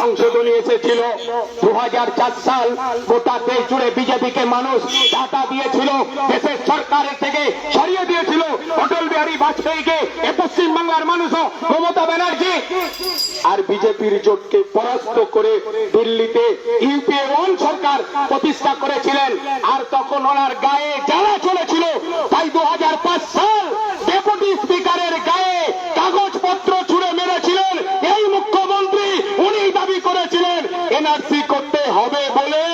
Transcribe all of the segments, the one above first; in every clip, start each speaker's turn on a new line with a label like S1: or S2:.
S1: সংশোধনী এসেছিল। দু সাল গোটা দেশ জুড়ে বিজেপিকে মানুষ ডাটা দিয়েছিল। দেশের সরকারের থেকে সরিয়ে দিয়েছিল। অটল বিহারী বাজপেয়ীকে এ পশ্চিমবাংলার মানুষও, মমতা ব্যানার্জি। আর বিজেপির জোটকে পরাস্ত করে দিল্লিতে ইউপিএ সরকার প্রতিষ্ঠা করেছিলেন। আর তখন ওনার গায়ে জ্বালা চলেছিল তাই দু সাল ডেপুটি স্পিকারের গায়ে কাগজপত্র ছুড়ে মেরেছিলেন এই মুখ্যমন্ত্রী উনি দাবি করেছিলেন এনআরসি করতে হবে বলে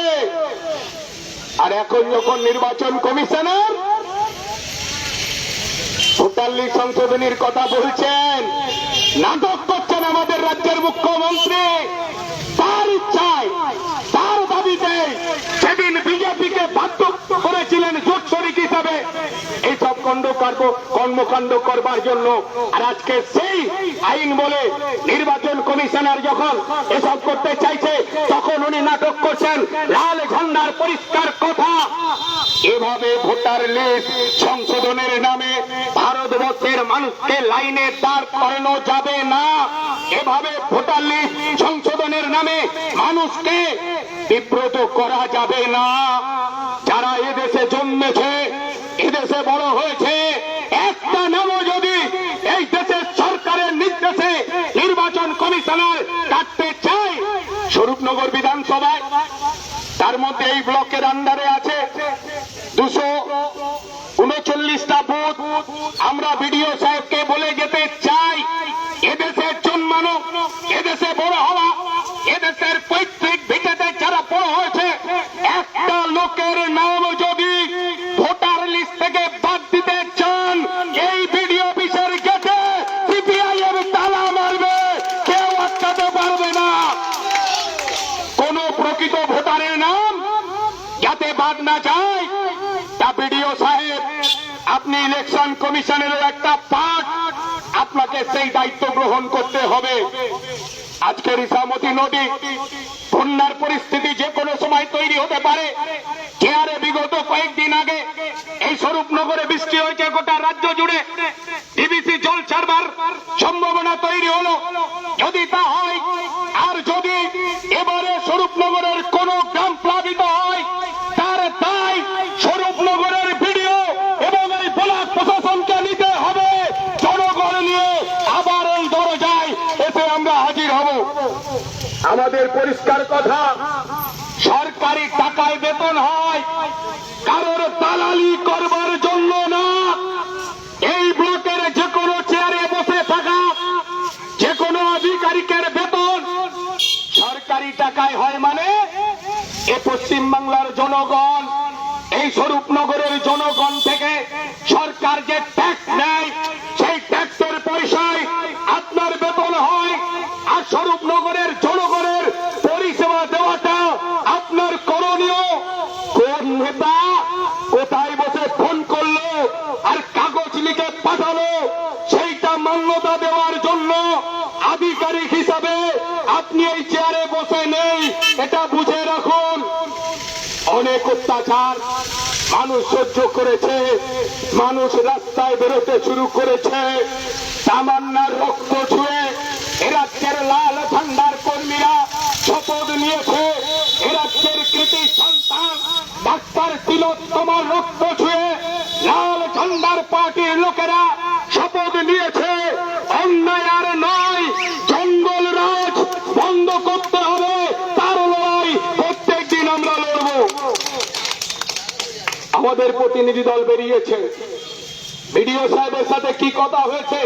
S1: আর এখন যখন নির্বাচন কমিশনার ভোটার সংশোধনীর কথা বলছেন। নাটক করছেন আমাদের রাজ্যের মুখ্যমন্ত্রী তার ইচ্ছায় তার দাবিতে সেদিন বিজেপিকে বাধ্য করেছিলেন জোট শরিক হিসাবে এইসব কণ্ডকাণ্ড কর্মকাণ্ড করবার জন্য। আর আজকে সেই আইন বলে নির্বাচন কমিশনার যখন এসব করতে চাইছে, তখন উনি নাটক করছেন লাল ঝন্ডার পরিষ্কার কথা। এভাবে ভোটার লিস্ট সংশোধনের নামে ভারতবর্ষের মানুষকে লাইনে দাঁড় করানো যাবে না। এভাবে ভোটার লিস্ট সংশোধনের নামে মানুষকে বিব্রত করা যাবে না। যারা এদেশে জন্মেছে, এদেশে বড় হয়েছে একটা নামও যদি এই দেশের সরকারের নির্দেশে নির্বাচন কমিশনার কাটতে চায় স্বরূপনগর বিধানসভায়, তার মধ্যে এই ব্লকের আন্ডারে আছে দুশো উনচল্লিশটা বুথ। আমরা বিডিও সাহেবকে বলে যেতে চাই, এদেশের জন্মানো এদেশে বড় বাদ না যায়। তা বিডিও সাহেব, আপনি ইলেকশন কমিশনের একটা পার্ট আপনাকে সেই দায়িত্ব গ্রহণ করতে হবে। আজকের ইসামতি নদী, বন্যার পরিস্থিতি যে কোনো সময় তৈরি হতে পারে। চেয়ারে বিগত কয়েকদিন আগে এই স্বরূপনগরে বৃষ্টি হয়েছে, গোটা রাজ্য জুড়ে। ডিবিসি জল ছাড়বার সম্ভাবনা তৈরি হলো। যদি তা হয় আর যদি এবারে স্বরূপনগরের কোন গ্রাম প্লাবিত হয় তার দায় স্বরূপনগরের ভিডিও এবং এই ব্লক প্রশাসনকে নিতে হবে জনগণ নিয়ে আবার এই দরজায় এসে আমরা হাজির হব আমাদের পরিষ্কার কথা। সরকারি টাকায় বেতন হয়, কারোর দালালি করবার জন্য না। এই ব্লকের যে কোনো চেয়ারে বসে থাকা যে কোনো আধিকারিকের বেতন সরকারি টাকায় হয় মানে এ পশ্চিম বাংলার জনগণ, এই স্বরূপনগরের জনগণ থেকে সরকার যে আধিকারিক হিসাবে আপনি এই চেয়ারে বসে নেই, এটা বুঝে রাখুন। অনেক অত্যাচার মানুষ সহ্য করেছে, মানুষ রাস্তায় বেরোতে শুরু করেছে। তামান্নার রক্ত ছুঁয়ে এ রাজ্যের লাল ঝান্ডার কর্মীরা শপথ নিয়েছে, এ রাজ্যের কৃতি সন্তান, ডাক্তার তিলোত্তমার রক্ত ছুঁয়ে লাল ঝান্ডার পার্টির লোকেরা শপথ নিয়েছে অন্যায় আর নয় জঙ্গল রাজ বন্ধ করতে হবে তার লড়াই প্রত্যেক দিন আমরা লড়বো আমাদের প্রতিনিধি দল বেরিয়েছে। বিডিও সাহেবের সাথে কি কথা হয়েছে?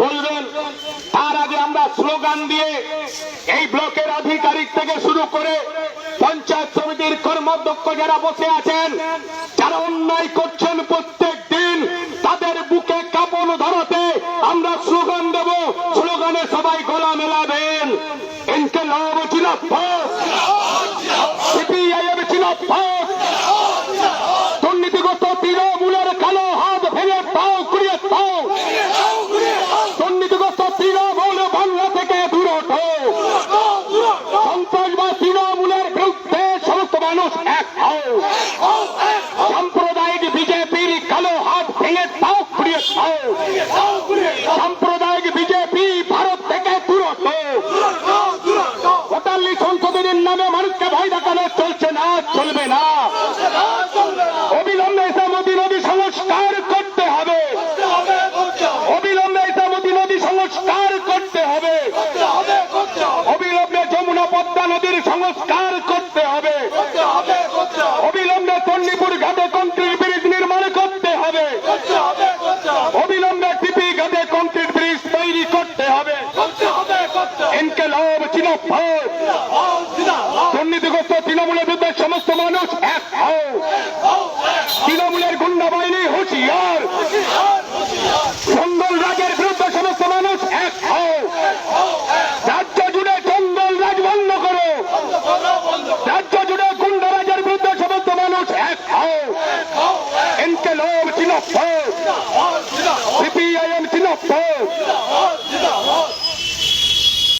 S1: বলবেন। তার আগে আমরা স্লোগান দিয়ে এই ব্লকের আধিকারিক থেকে শুরু করে পঞ্চায়েত সমিতির কর্মাধ্যক্ষ যারা বসে আছেন, যারা অন্যায় করছেন প্রত্যেক দিন, তাদের বুকে কাপড় ধরাতে আমরা স্লোগান দেব। স্লোগানে সবাই গলা মেলাবেন। ইনকে লাভ ছিল সিপিআইএম ছিল সাম্প্রদায়িক বিজেপি ভারত থেকে দূরত লিখন সংশোধনের নামে মানুষকে ভয় দেখানো চলছে না চলবে না। দুর্নীতিগ্রস্ত তৃণমূলের বিরুদ্ধে সমস্ত মানুষ এক হও। তৃণমূলের গুন্ডা